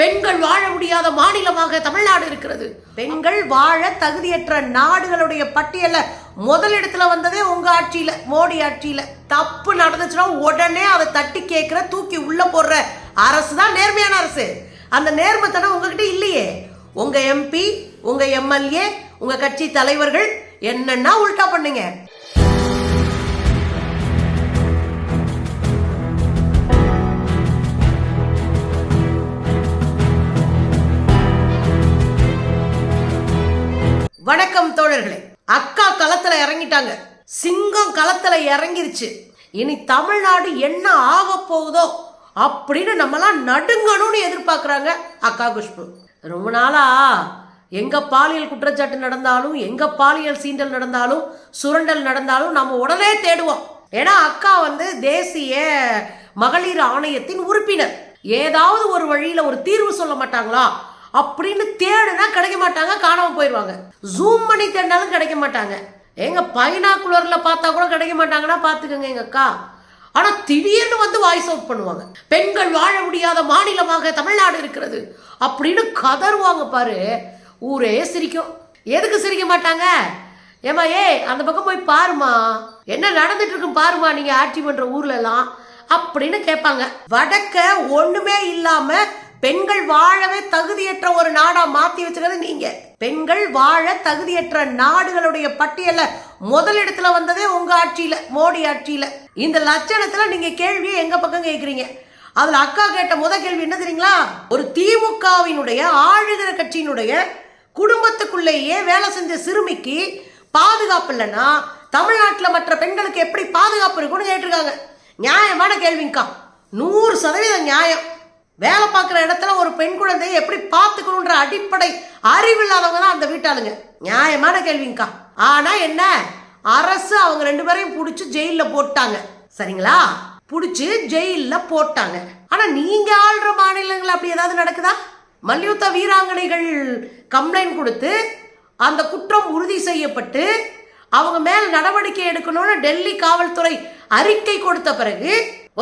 பெண்கள் வாழ முடியாத மாநிலமாக தமிழ்நாடு இருக்கிறது. பெண்கள் வாழ தகுதியற்ற நாடுகளுடைய பட்டியல முதலிடத்துல வந்ததே உங்க ஆட்சியில மோடி ஆட்சியில. தப்பு நடந்துச்சுன்னா உடனே அதை தட்டி கேட்கிற தூக்கி உள்ள போடுற அரசு தான் நேர்மையான அரசு. அந்த நேர்மைத்தனம் உங்ககிட்ட இல்லையே. உங்க எம்பி உங்க எம்எல்ஏ உங்க கட்சி தலைவர்கள் என்னன்னா உல்டா பண்ணுங்க. இறங்கிட்டாங்க. சிங்கம் களத்தில் இறங்கிருச்சு. இனி தமிழ்நாடு என்ன ஆக போகுதோ அப்படின்னு நம்மலாம் நடுங்கணும்னு எதிர்பார்க்குறாங்க அக்கா குஷ்பு. ரொம்ப நாளா எங்க பாலியல் குற்றச்சாட்டு நடந்தாலும் எங்க பாலியல் சீண்டல் நடந்தாலும் சுரண்டல் நடந்தாலும் நம்ம உடனே தேடுவோம். ஏன்னா அக்கா வந்து தேசிய மகளிர் ஆணையத்தின் உறுப்பினர். ஏதாவது ஒரு வழியில ஒரு தீர்வு சொல்ல மாட்டாங்களா அப்படின்னு தேடுனா கிடைக்க மாட்டாங்க காணாம போயிடுவாங்க ஜூம் பண்ணி தேடினாலும் கிடைக்க மாட்டாங்க. எங்க பைனாக்குலரில் பார்த்தா கூட கிடைக்க மாட்டாங்கன்னா பார்த்துக்கோங்க எங்க அக்கா. ஆனால் திடீர்னு வந்து வாய்ஸ் அவுட் பண்ணுவாங்க. பெண்கள் வாழ முடியாத மாநிலமாக தமிழ்நாடு இருக்கிறது அப்படின்னு கதறுவாங்க பாரு. ஊரே சிரிக்கும். எதுக்கு சிரிக்க மாட்டாங்க? ஏமா ஏய் அந்த பக்கம் போய் பாருமா என்ன நடந்துட்டு இருக்கும் பாருமா நீங்க ஆட்சி பண்ற ஊர்ல எல்லாம் அப்படின்னு கேட்பாங்க. வடக்க ஒண்ணுமே இல்லாம பெண்கள் வாழவே தகுதியற்ற ஒரு நாடா மாத்தி வச்சுக்கிறது நீங்க. பெண்கள் வாழ தகுதியற்ற நாடுகளுடைய பட்டியல முதலிடத்துல வந்ததே உங்க ஆட்சியில மோடி ஆட்சியில. இந்த லட்சணத்துல நீங்க கேள்வியை எங்க பக்கம் கேக்குறீங்க? அதுல அக்கா கேட்ட முத கேள்வி என்ன தெரியுங்களா? ஒரு திமுகவினுடைய ஆளுகிற கட்சியினுடைய குடும்பத்துக்குள்ளேயே வேலை செஞ்ச சிறுமிக்கு பாதுகாப்பு இல்லைன்னா தமிழ்நாட்டில் மற்ற பெண்களுக்கு எப்படி பாதுகாப்பு இருக்கும்னு கேட்டிருக்காங்க. நியாயமான கேள்விங்கக்கா. நூறு சதவீதம் நியாயம். வேலை பார்க்குற இடத்துல ஒரு பெண் குழந்தையை எப்படி பார்த்துக்கணுன்ற அடிப்படை அறிவு இல்லாதவங்க தான் அந்த வீட்டாளுங்க. நியாயமான கேள்விங்கக்கா. ஆனால் என்ன? அரசு அவங்க ரெண்டு பேரையும் பிடிச்சி ஜெயிலில் போட்டாங்க. சரிங்களா? பிடிச்சி ஜெயிலில் போட்டாங்க. ஆனால் நீங்கள் ஆள்ற மாநிலங்கள் அப்படி ஏதாவது நடக்குதா? மல்யுத்த வீராங்கனைகள் கம்ப்ளைண்ட் கொடுத்து அந்த குற்றம் உறுதி செய்யப்பட்டு அவங்க மேல் நடவடிக்கை எடுக்கணும்னு டெல்லி காவல்துறை அறிக்கை கொடுத்த பிறகு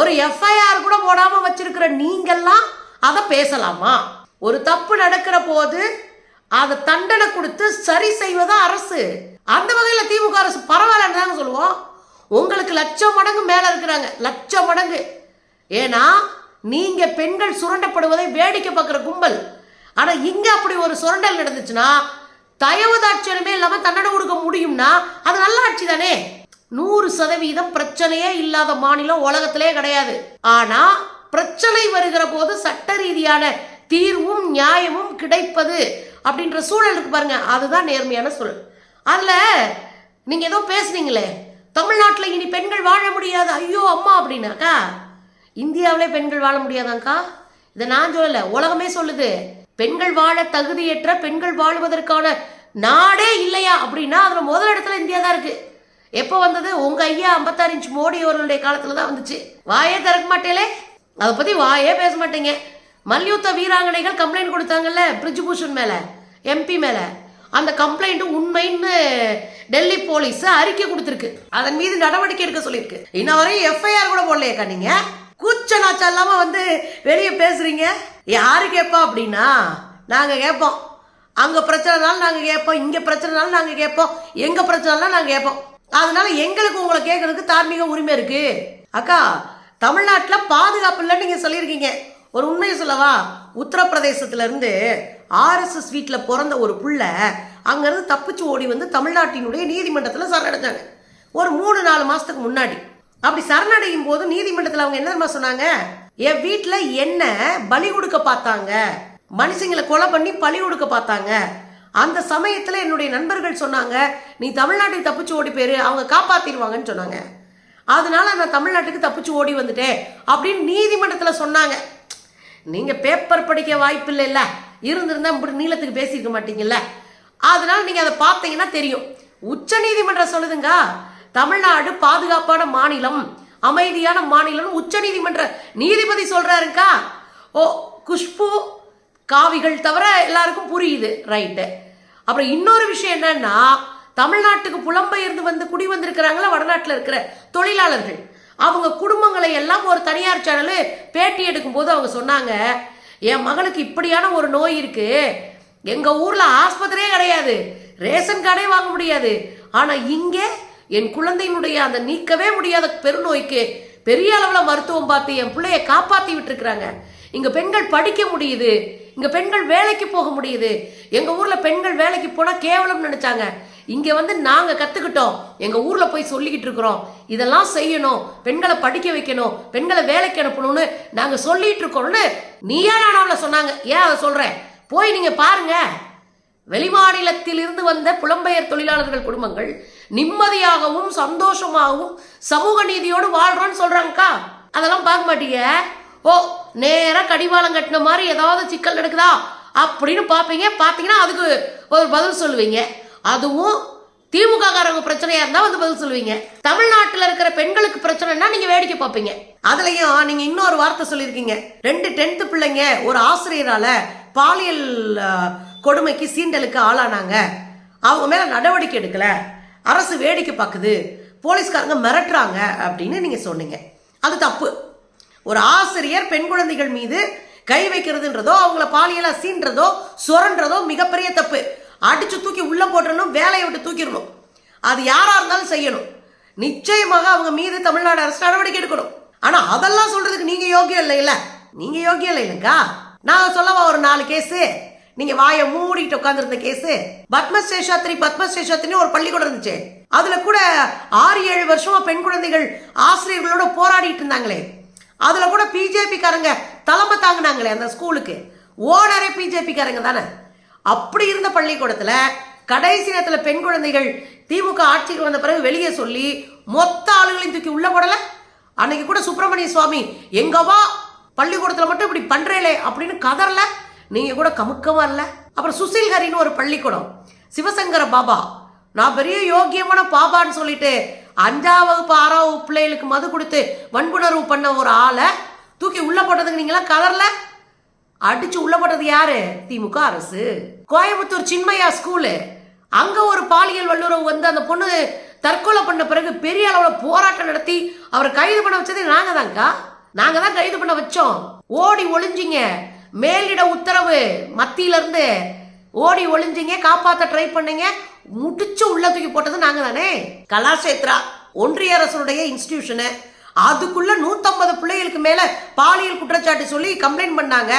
ஒரு எஃப்ஐஆர் போடாமல் போடாம வச்சிருக்கிற நீங்கெல்லாம் அதை பேசலாமா? ஒரு தப்பு நடக்கிற போது அதை தண்டனை கொடுத்து சரி செய்வதா அரசு. அந்த வகையில் திமுக அரசு பரவாயில்லன்னு தாங்க சொல்லுவோம். உங்களுக்கு லட்சம் மடங்கு மேல இருக்கிறாங்க. லட்சம் மடங்கு. ஏன்னா நீங்க பெண்கள் சுரண்டப்படுவதை வேடிக்கை பார்க்குற கும்பல். ஆனா இங்க அப்படி ஒரு சுரண்டல் நடந்துச்சுன்னா தயவுதாட்சியமே இல்லாமல் தண்டனை கொடுக்க முடியும்னா அது நல்ல ஆட்சி தானே? நூறு சதவீதம் பிரச்சனையே இல்லாத மாநிலம் உலகத்திலே கிடையாது. ஆனா பிரச்சனை வருகிற போது சட்ட ரீதியான தீர்வும் நியாயமும் கிடைப்பது அப்படின்ற சூழல் இருக்கு பாருங்க. அதுதான் நேர்மையான சூழல். அதுல நீங்க ஏதோ பேசுனீங்களே தமிழ்நாட்டில் இனி பெண்கள் வாழ முடியாது. ஐயோ அம்மா அப்படின்னாக்கா இந்தியாவிலே பெண்கள் வாழ முடியாதாங்க்கா? இதை நான் சொல்லல உலகமே சொல்லுது. பெண்கள் வாழ தகுதியற்ற பெண்கள் வாழ்வதற்கான நாடே இல்லையா அப்படின்னா அதுல முதல் இடத்துல இந்தியா தான் இருக்கு. எப்போ வந்தது? உங்க ஐயா ஐம்பத்தாறு இன்ச் மோடி அவர்களுடைய காலத்துல தான் வந்துச்சு. வாயே திறக்க மாட்டேலே. அதை பத்தி வாயே பேச மாட்டேங்க. மல்யுத்த வீராங்கனைகள் கம்ப்ளைண்ட் கொடுத்தாங்கல்ல பிரிஜ்பூஷன் மேல எம்பி மேல. அந்த கம்ப்ளைண்ட் உண்மைன்னு டெல்லி போலீஸ் அறிக்கை கொடுத்துருக்கு. அதன் மீது நடவடிக்கை எடுக்க சொல்லியிருக்கு. இன்ன வரையும் எஃப்ஐஆர் கூட போடலையே நீங்க? கூச்ச நாச்சம் இல்லாம வந்து வெளியே பேசுறீங்க? யாரு கேட்பா அப்படின்னா நாங்க கேட்போம் அங்க பிரச்சனைனாலும் நாங்க கேட்போம் இங்க பிரச்சனைனாலும் நாங்க கேட்போம் எங்க பிரச்சனைனாலும் நாங்க கேட்போம் அதனால எங்களுக்கு உங்களை கேட்கறதுக்கு தார்மீக உரிமை இருக்கு. அக்கா தமிழ்நாட்டில் பாதுகாப்பு இல்லைன்னு நீங்க சொல்லியிருக்கீங்க. ஒரு உண்மையை சொல்லவா? உத்தரப்பிரதேசத்துல இருந்து ஆர்எஸ்எஸ் வீட்டில் பிறந்த ஒரு புள்ள அங்கேருந்து தப்பிச்சு ஓடி வந்து தமிழ்நாட்டினுடைய நீதிமன்றத்தில் சரணடைஞ்சாங்க. ஒரு மூணு நாலு மாதத்துக்கு முன்னாடி. அப்படி சரணடையும் போது நீதிமன்றத்தில் அவங்க என்ன சொன்னாங்க? என் வீட்டில் என்ன பலி கொடுக்க பார்த்தாங்க. மனுஷங்களை கொலை பண்ணி பலி கொடுக்க பார்த்தாங்க. அந்த சமயத்தில் என்னுடைய நண்பர்கள் சொன்னாங்க நீ தமிழ்நாட்டை தப்பிச்சு ஓடி போயிரு அவங்க காப்பாத்திடுவாங்கன்னு சொன்னாங்க. அதனால நான் தமிழ்நாட்டுக்கு தப்பிச்சு ஓடி வந்துட்டேன் அப்படின்னு நீதிமன்றத்தில் சொன்னாங்க. நீங்கள் பேப்பர் படிக்க வாய்ப்பு இல்லைல்ல இருந்திருந்தால் இப்படி நீளத்துக்கு பேசியிருக்க மாட்டீங்கல்ல. அதனால நீங்கள் அதை பார்த்தீங்கன்னா தெரியும். உச்ச நீதிமன்றம் சொல்லுதுங்க தமிழ்நாடு பாதுகாப்பான மாநிலம் அமைதியான மாநிலம் உச்ச நீதிமன்ற நீதிபதி சொல்றாருக்கா ஓ குஷ்பு காவிகள் தவிர எல்லாருக்கும் புரியுது ரைட்டு. அப்புறம் இன்னொரு விஷயம் என்னன்னா தமிழ்நாட்டுக்கு புலம்பெயர்ந்து வந்து குடி வந்திருக்கிறாங்களா வடநாட்டில் இருக்கிற தொழிலாளர்கள். அவங்க குடும்பங்களை எல்லாம் ஒரு தனியார் சேனல் பேட்டி எடுக்கும்போது அவங்க சொன்னாங்க என் மகளுக்கு இப்படியான ஒரு நோய் இருக்கு. எங்க ஊர்ல ஆஸ்பத்திரியே கிடையாது. ரேஷன் கார்டே வாங்க முடியாது. ஆனா இங்கே என் குழந்தையினுடைய அந்த நீக்கவே முடியாத பெருநோய்க்கு பெரிய அளவில் மருத்துவம் பார்த்து என் பிள்ளைய காப்பாற்றி விட்டுருக்குறாங்க. இங்க பெண்கள் படிக்க முடியுது. இங்க பெண்கள் வேலைக்கு போக முடியுது. எங்க ஊர்ல பெண்கள் வேலைக்கு போனா கேவலம் நினைச்சாங்க. இங்க வந்து நாங்க கத்துக்கிட்டோம். எங்க ஊர்ல போய் சொல்லிக்கிட்டு இருக்கிறோம். இதெல்லாம் செய்யணும். பெண்களை படிக்க வைக்கணும். பெண்களை வேலைக்கு அனுப்பணும்னு நாங்க சொல்லிட்டு இருக்கோம்னு நீயா நானாவில சொன்னாங்க. ஏன் அதை சொல்றேன் போய் நீங்க பாருங்க. வெளிமாநிலத்தில் இருந்து வந்த புலம்பெயர் தொழிலாளர்கள் குடும்பங்கள் நிம்மதியாகவும் சந்தோஷமாகவும் சமூக நீதியோடு வாழ்றோன்னு சொல்றாங்கக்கா. அதெல்லாம் பார்க்க மாட்டீங்க ஓ நேராக கடிவாளம் கட்டின மாதிரி ஏதாவது சிக்கல் நடக்குதா? அப்படின்னு பார்ப்பீங்க. பார்த்தீங்கன்னா அதுக்கு ஒரு பதில் சொல்லுவீங்க. அதுவும் திமுக காரங்க பிரச்சனையா இருந்தா வந்து பதில் சொல்லுவீங்க. தமிழ்நாட்டில் இருக்கிற பெண்களுக்கு பிரச்சனைனா நீங்க வேடிக்கை பார்ப்பீங்க. அதுலயும் நீங்க இன்னொரு வார்த்தை சொல்லியிருக்கீங்க. ரெண்டு டென்த் பிள்ளைங்க ஒரு ஆசிரியரால பாலியல் கொடுமைக்கு சீண்டலுக்கு ஆளானாங்க. அவங்க மேல நடவடிக்கை எடுக்கல. அரசு வேடிக்கை பார்க்குது. போலீஸ்காரங்க மிரட்டுறாங்க அப்படின்னு நீங்க சொன்னீங்க. அது தப்பு. ஒரு ஆசிரியர் பெண் குழந்தைகள் மீது கை வைக்கிறதுன்றதோ அவங்கள பாலியலாக சீன்றதோ சுரன்றதோ மிகப்பெரிய தப்பு. அடிச்சு தூக்கி உள்ள போட்டுறணும் வேலையை விட்டு தூக்கிடணும். அது யாரா இருந்தாலும் செய்யணும். நிச்சயமாக அவங்க மீது தமிழ்நாடு அரசு நடவடிக்கை எடுக்கணும். ஆனா அதெல்லாம் சொல்றதுக்கு நீங்க யோகியம் இல்லை இல்ல? நீங்க யோகியம் இல்லை இல்லைங்கா? நான் சொல்லவா ஒரு நாலு கேஸு? நீங்க வாயை மூடிட்டு உட்காந்துருந்த கேஸு? பத்மசேஷாத்ரி பத்மசேஷாத்ரி ஒரு பள்ளிக்கூடம் இருந்துச்சு. அதுல கூட ஆறு ஏழு வருஷமா பெண் குழந்தைகள் ஆசிரியர்களோட போராடிட்டு இருந்தாங்களே. அதில் கூட பிஜேபிக்காரங்க தலைமை தாங்கினாங்களே அந்த ஸ்கூலுக்கு. ஓனரே பிஜேபிக்காரங்க தானே. அப்படி இருந்த பள்ளிக்கூடத்தில் கடைசி நேரத்தில் பெண் குழந்தைகள் திமுக ஆட்சிக்கு வந்த பிறகு வெளியே சொல்லி மொத்த ஆளுகளையும் தூக்கி உள்ள போடல. அன்னைக்கு கூட சுப்பிரமணிய சுவாமி எங்கவா பள்ளிக்கூடத்தில் மட்டும் இப்படி பண்ணுறேலே அப்படின்னு கதறல. நீங்க கூட கமுக்கமா இல்ல. அப்புறம் சுசில் ஹரின்னு ஒரு பள்ளிக்கூடம். சிவசங்கர பாபா நான் பெரிய யோக்கியமான பாபான்னு சொல்லிட்டு அஞ்சாம் வகுப்பு ஆறாம் வகுப்பு பிள்ளைகளுக்கு மது கொடுத்து வன்புணர்வு பண்ண ஒரு ஆளை தூக்கி உள்ள போட்டதுக்கு நீங்களாம் கலர்ல? அடிச்சு உள்ள போட்டது யாரு? திமுக அரசு. கோயம்புத்தூர் சின்மையா ஸ்கூலு. அங்க ஒரு பாலியல் வல்லுறவு வந்து அந்த பொண்ணு தற்கொலை பண்ண பிறகு பெரிய அளவுல போராட்டம் நடத்தி அவரை கைது பண்ண வச்சதே நாங்க தான்க்கா நாங்க தான் கைது பண்ண வச்சோம். ஓடி ஒளிஞ்சிங்க. மேலிட உத்தரவு மத்தியில இருந்து ஓடி ஒளிஞ்சிங்க காப்பாத்த ட்ரை பண்ணீங்க. முடிச்சு உள்ள தூக்கி போட்டது நாங்க தானே கலாஷேத்ரா ஒன்றிய அரசுடைய இன்ஸ்டிடியூஷனு அதுக்குள்ள நூத்தம்பது பிள்ளைகளுக்கு மேல பாலியல் குற்றச்சாட்டு சொல்லி கம்ப்ளைண்ட் பண்ணாங்க.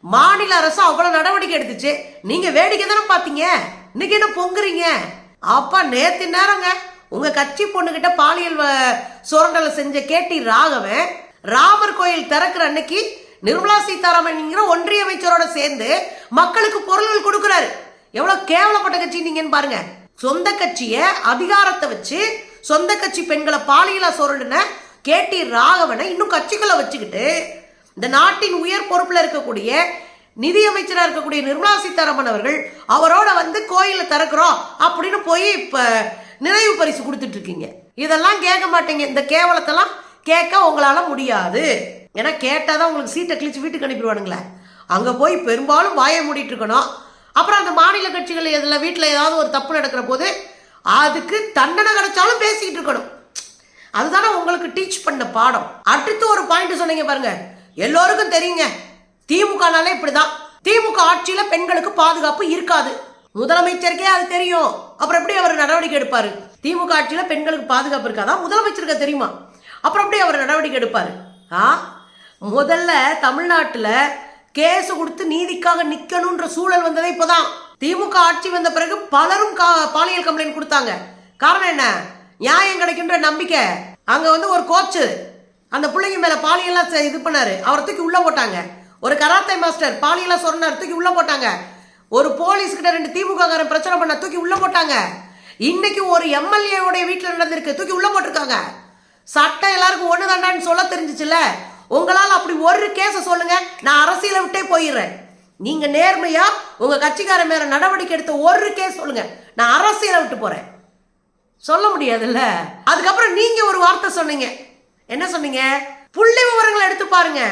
மாநில அரசு அவ்வளவு நடவடிக்கை எடுத்துச்சு. நீங்க வேடிக்கை தானே பாத்தீங்க? இன்னைக்கு என்ன பொங்குறீங்க? அப்பா நேத்து நேரங்க உங்க கட்சி பொண்ணுகிட்ட பாலியல் சுரண்டலை செஞ்ச கேட்டி ராகவன் ராமர் கோயில் திறக்கிற அன்னைக்கு நிர்மலா சீதாராமன் ஒன்றிய அமைச்சரோட சேர்ந்து மக்களுக்கு பொருள்கள் கொடுக்குறாரு. எவ்வளோ கேவலப்பட்ட கட்சி நீங்கன்னு பாருங்க. சொந்த கட்சியை அதிகாரத்தை வச்சு சொந்த கட்சி பெண்களை பாலியலாக சொருடின கேட்டி ராகவனை இன்னும் கட்சிகளை வச்சுக்கிட்டு இந்த நாட்டின் உயர் பொறுப்பில் இருக்கக்கூடிய நிதியமைச்சராக இருக்கக்கூடிய நிர்மலா சீதாராமன் அவர்கள் அவரோட வந்து கோயிலில் திறக்கிறோம் அப்படின்னு போய் இப்போ நிறைவு பரிசு கொடுத்துட்டு இருக்கீங்க. இதெல்லாம் கேட்க மாட்டீங்க. இந்த கேவலத்தெல்லாம் கேட்க உங்களால் முடியாது. ஏன்னா கேட்டாதான் உங்களுக்கு சீட்டை கிழிச்சு வீட்டுக்கு அனுப்பிடுவானுங்களே. அங்கே போய் பெரும்பாலும் வாய மூடிட்டு இருக்கணும். அப்புறம் அந்த மாநில கட்சிகள் இதில் வீட்டில் ஏதாவது ஒரு தப்பு நடக்கிற போது அதுக்கு தண்டனை கிடைச்சாலும் பேசிக்கிட்டு இருக்கணும். அதுதானே உங்களுக்கு டீச் பண்ண பாடம். அடுத்து ஒரு பாயிண்ட் சொன்னீங்க பாருங்க. எல்லோருக்கும் தெரியுங்க. திமுகனாலே இப்படிதான். திமுக ஆட்சியில பெண்களுக்கு பாதுகாப்பு இருக்காது. முதலமைச்சருக்கே அது தெரியும். அப்புறம் எப்படி அவர் நடவடிக்கை எடுப்பாரு? திமுக ஆட்சியில பெண்களுக்கு பாதுகாப்பு இருக்காதா? முதலமைச்சருக்கு தெரியுமா? அப்புறம் எப்படி அவர் நடவடிக்கை எடுப்பாரு? ஆ? முதல்ல தமிழ்நாட்டில் கேஸ் கொடுத்து நீதிக்காக நிக்கணும்ன்ற சூழல் வந்ததே இப்போதான். திமுக ஆட்சி வந்த பிறகு பலரும் கா- பாலியல் கம்ப்ளைண்ட் கொடுத்தாங்க. காரணம் என்ன? நியாயம் கிடைக்குன்ற நம்பிக்கை. அங்க வந்து ஒரு கோச்சு. அந்த பிள்ளைங்க மேல பாலியெல்லாம் செ- இது பண்ணாரு. அவரை தூக்கி உள்ள போட்டாங்க. ஒரு கராத்தே மாஸ்டர் பாலியெல்லாம் சொன்னார் தூக்கி உள்ள போட்டாங்க. ஒரு போலீஸ் கிட்ட ரெண்டு திமுக காரன் பிரச்சனை பண்ண தூக்கி உள்ள போட்டாங்க. இன்னைக்கு ஒரு எம்எல்ஏ உடைய வீட்டில் நடந்திருக்கு. தூக்கி உள்ள போட்டிருக்காங்க. சட்டம் எல்லாருக்கும் ஒண்ணு தாண்டான்னு சொல்ல தெரிஞ்சிச்சுல உங்களால் அப்படி ஒரு கேஸை சொல்லுங்க நான் அரசியலை விட்டே போயிடுறேன். நீங்க நேர்மையா உங்க கட்சிக்காரன் மேல நடவடிக்கை எடுத்த ஒரு கேஸ் சொல்லுங்க. நான் அரசியலை விட்டு போறேன். சொல்ல முடியாதுல்ல? அதுக்கப்புறம் நீங்க ஒரு வார்த்தை சொன்னீங்க. என்ன சொன்னீங்க? புள்ளி விவரங்களை எடுத்து பாருங்க.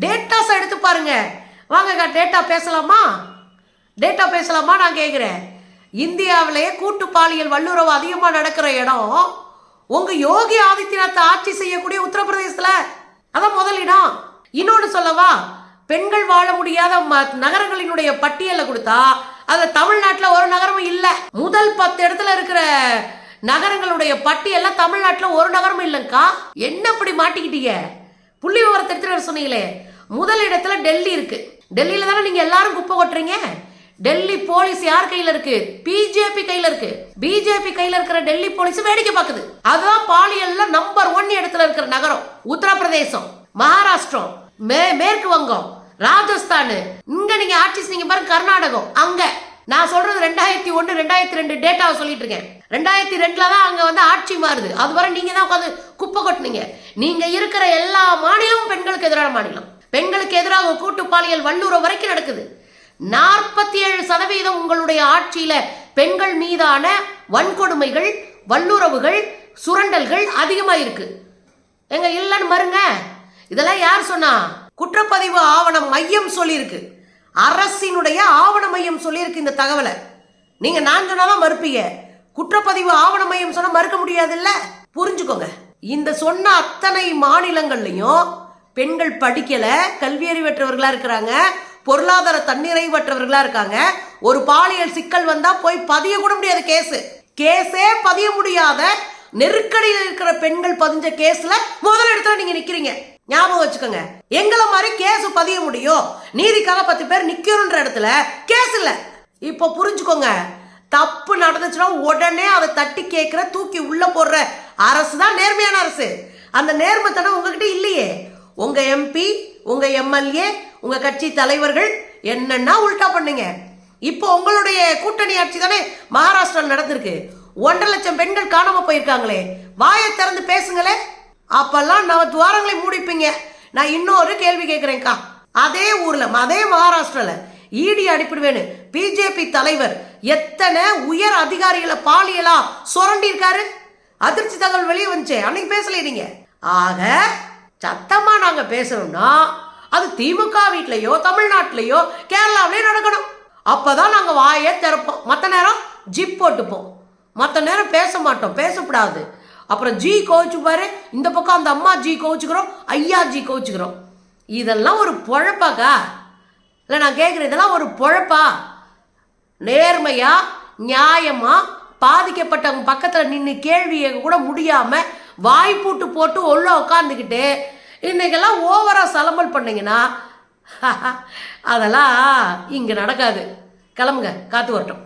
டேட்டாஸ் எடுத்து பாருங்க. வாங்க டேட்டா பேசலாமா? டேட்டா பேசலாமா நான் கேட்குறேன் இந்தியாவிலேயே கூட்டு பாலியல் வல்லுறவு அதிகமாக நடக்கிற இடம் உங்கள் யோகி ஆதித்யநாத் ஆட்சி செய்யக்கூடிய உத்தரப்பிரதேசத்தில். அதான் முதலிடம் இன்னொன்று சொல்லவா பெண்கள் வாழ முடியாத ம- நகரங்களினுடைய பட்டியலை கொடுத்தா அதுல தமிழ்நாட்டில் ஒரு நகரமும் இல்லை. முதல் பத்து இடத்துல இருக்கிற நகரங்களுடைய பட்டியல்ல தமிழ்நாட்டில் ஒரு நகரமும் இல்லைங்கக்கா என்ன இப்படி மாட்டிக்கிட்டீங்க? புள்ளி விவரத்தை எடுத்துட்டு சொன்னீங்களே. முதல் இடத்துல டெல்லி இருக்கு. டெல்லியில தானே நீங்க எல்லாரும் குப்பை கொட்டுறீங்க? டெல்லி போலீஸ் யார் கையில இருக்கு? பிஜேபி கையில இருக்கு. பிஜேபி கையில இருக்கிற டெல்லி போலீஸ் வேடிக்கை பார்க்குது. அதுதான் பாலியல்ல நம்பர் ஒன் இடத்துல இருக்கிற நகரம். உத்தரப்பிரதேசம் மகாராஷ்டிரம் மே மேற்கு வங்கம் ராஜஸ்தான். இங்க நீங்க ஆட்சி செஞ்சீங்க பாருங்க கர்நாடகம். அங்க. நான் சொல்றது ரெண்டாயிரத்தி ஒன்னு ரெண்டாயிரத்தி ரெண்டு டேட்டாவை சொல்லிட்டு இருக்கேன். ரெண்டாயிரத்தி ரெண்டுல தான் அங்க வந்து ஆட்சி மாறுது. அது வரை நீங்க தான் உட்காந்து குப்பை கொட்டினீங்க. நீங்க இருக்கிற எல்லா மாநிலமும் பெண்களுக்கு எதிரான மாநிலம். பெண்களுக்கு எதிராக கூட்டு பாலியல் வல்லுறவு வரைக்கும் நடக்குது. நாற்பத்தி ஏழு சதவீதம் உங்களுடைய ஆட்சியில பெண்கள் மீதான வன்கொடுமைகள் வல்லுறவுகள் சுரண்டல்கள் அதிகமா இருக்கு. எங்க இல்லைன்னு மருங்க இதெல்லாம் யார் சொன்னா? குற்றப்பதிவு ஆவண மையம் சொல்லியிருக்கு. அரசினுடைய ஆவண மையம் சொல்லியிருக்கு இந்த தகவலை. நீங்க நான் சொன்னாலும் மறுப்பீங்க. குற்றப்பதிவு ஆவண மையம் சொன்னா மறுக்க முடியாதுல்ல? புரிஞ்சுக்கோங்க. இந்த சொன்ன அத்தனை மாநிலங்கள்லையும் பெண்கள் படிக்கல கல்வியறிவற்றவர்களா இருக்கிறாங்க. பொருளாதார தன்னிறைவற்றவர்களா இருக்காங்க. ஒரு பாலியல் சிக்கல் வந்தா போய் பதிய கூட முடியாது கேஸு. கேஸே பதிய முடியாத நெருக்கடியில் இருக்கிற பெண்கள் பதிஞ்ச கேஸ்ல முதல் இடத்துல நீங்க நிக்கிறீங்க. ஞாபகம் வச்சுக்கோங்க. எங்களை மாதிரி கேஸ் பதிய முடியும். நீதிக்காக பத்து பேர் நிக்கிறோன்ற இடத்துல கேஸ் இல்ல. இப்போ புரிஞ்சுக்கோங்க. தப்பு நடந்துச்சுன்னா உடனே அதை தட்டி கேட்கிற தூக்கி உள்ள போடுற அரசு தான் நேர்மையான அரசு. அந்த நேர்மைத்தனம் உங்ககிட்ட இல்லையே. உங்க எம்பி உங்க எம்எல்ஏ உங்க கட்சி தலைவர்கள் என்னன்னா உல்டா பண்ணுங்க. இப்போ உங்களுடைய கூட்டணி ஆட்சி தானே மகாராஷ்டிராவில் நடந்திருக்கு. ஒன்றரை லட்சம் பெண்கள் காணாம போயிருக்காங்களே. வாயை திறந்து பேசுங்களே. அப்பெல்லாம் நான் துவாரங்களை மூடிப்பீங்க. நான் இன்னொரு கேள்வி கேட்குறேன்க்கா. அதே ஊர்ல அதே மகாராஷ்டிரால இடி அடிப்பிடுவேன்னு பிஜேபி தலைவர் எத்தனை உயர் அதிகாரிகளை பாலியலா சுரண்டிருக்காரு அதிர்ச்சி தகவல் வெளியே வந்துச்சே. அன்னைக்கு பேசல நீங்க. ஆக சத்தமாக நாங்கள் பேசணும்னா அது திமுக வீட்லேயோ தமிழ்நாட்டிலையோ கேரளாவிலயோ நடக்கணும். அப்போ தான் நாங்கள் வாயே திறப்போம். மற்ற நேரம் ஜிப் போட்டுப்போம். மற்ற நேரம் பேச மாட்டோம். பேசக்கூடாது அப்புறம் ஜி கோவிச்சுப்பாரு இந்த பக்கம் அந்த அம்மா ஜி கோவிச்சுக்கிறோம். ஐயா ஜி கோவிச்சுக்கிறோம். இதெல்லாம் ஒரு பொழப்பாக்கா? இல்லை நான் கேட்குறேன் இதெல்லாம் ஒரு பொழப்பா? நேர்மையாக நியாயமாக பாதிக்கப்பட்டவங்க பக்கத்தில் நின்று கேள்வியை கூட முடியாமல் வாய்ப்பூட்டு போட்டு உள்ள உட்காந்துக்கிட்டு இன்னைக்கெல்லாம் ஓவராக சலம்பல் பண்ணிங்கன்னா அதெல்லாம் இங்கே நடக்காது. கிளம்புங்க காற்று வரட்டும்.